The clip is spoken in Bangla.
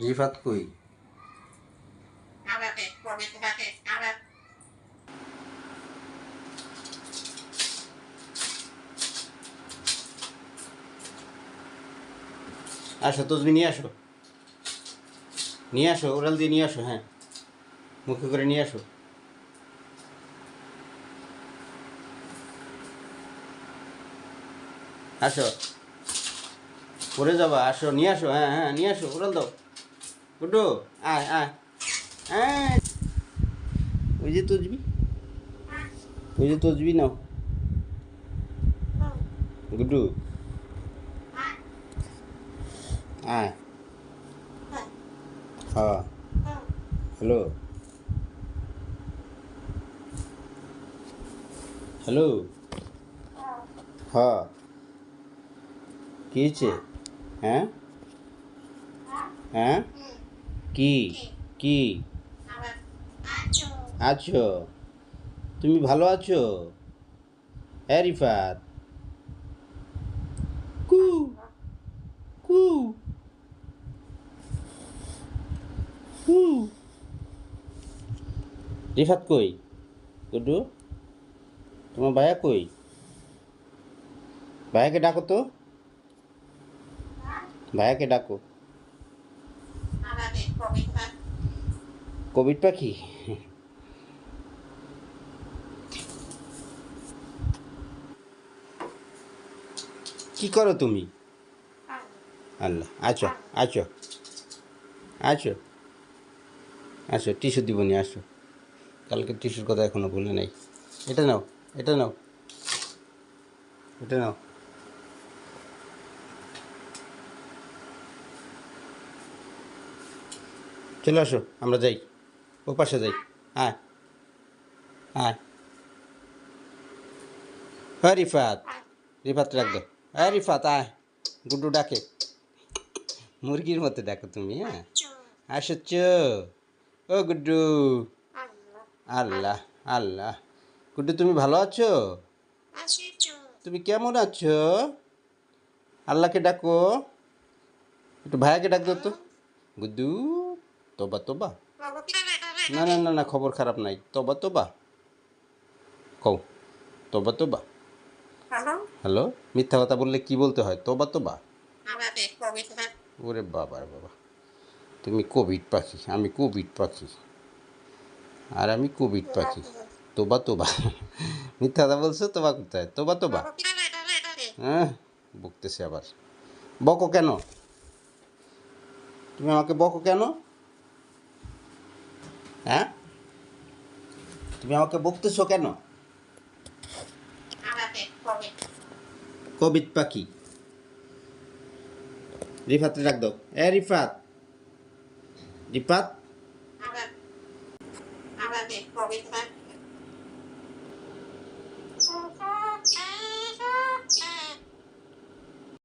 রিফাত কই? আসো, তসবি নিয়ে আসো। নিয়ে আসো ওরাল দিয়ে নিয়ে আসো হ্যাঁ। মুখে করে নিয়ে আসো। আসো। পরে যাবা, আসো, নিয়ে আসো হ্যাঁ হ্যাঁ নিয়ে আসো ওরাল দাও। গুড্ডু, আয় আয়। আয় ওই যে তসবি। ওই যে তসবি নাও। গুড্ডু। আয়। হ্যাঁ হ্যালো। হ্যালো। হ্যাঁ কি হয়েছে? হ্যাঁ? হ্যাঁ? কি? কি? আছো? তুমি ভালো আছো? হ্যাঁ কু কু কু। রিফাত কই? গুড্ডু তোমার ভাইয়া কই? ভাইয়াকে ডাকো তো। ভাইয়াকে ডাকো। কোভিড পাখি? কি করো তুমি? আল্লাহ, আছো আছো আছো আসো টিস্যু দিবনি আসো কালকে টিস্যুর কথা এখনও বলে নাই। এটা নাও এটা নাও এটা নাও। চলে আসো, আমরা যাই। ও পাশে যাই। আয়। আয়। হ্যাঁ রিফাত রিফাত রাখ দো। হ্যাঁ রিফাত, আয়। গুড্ডু ডাকে। মুরগির মতো ডাকো তুমি হ্যাঁ? আসছ ও গুড্ডু। আল্লাহ আল্লাহ। গুড্ডু, তুমি ভালো আছো? তুমি কেমন আছো? আল্লাহকে ডাকো। একটু ভাইয়াকে ডাক দো তো। গুড্ডু। তোবা তোবা। না না না না খবর খারাপ নাই। তোবা তোবা। কও তোবা তোবা। হ্যালো? মিথ্যা কথা বললে কি বলতে হয়? তোবা তোবা। ওরে বাবা বাবা। তুমি কোভিড পাখি আমি কোভিড পাখি। আর আমি কোভিড পাখি। তোবা তোবা। মিথ্যা কথা বলছো তোবা কোথায়? তোবা তোবা। হ্যাঁ বকতেছে আবার। বকো কেন? তুমি আমাকে বকো কেন? হ্যাঁ? তুমি আমাকে বকতেছো কেন? কবিত পাখি। রিফাত রাখ দাও। এ রিফাত। রিফাত?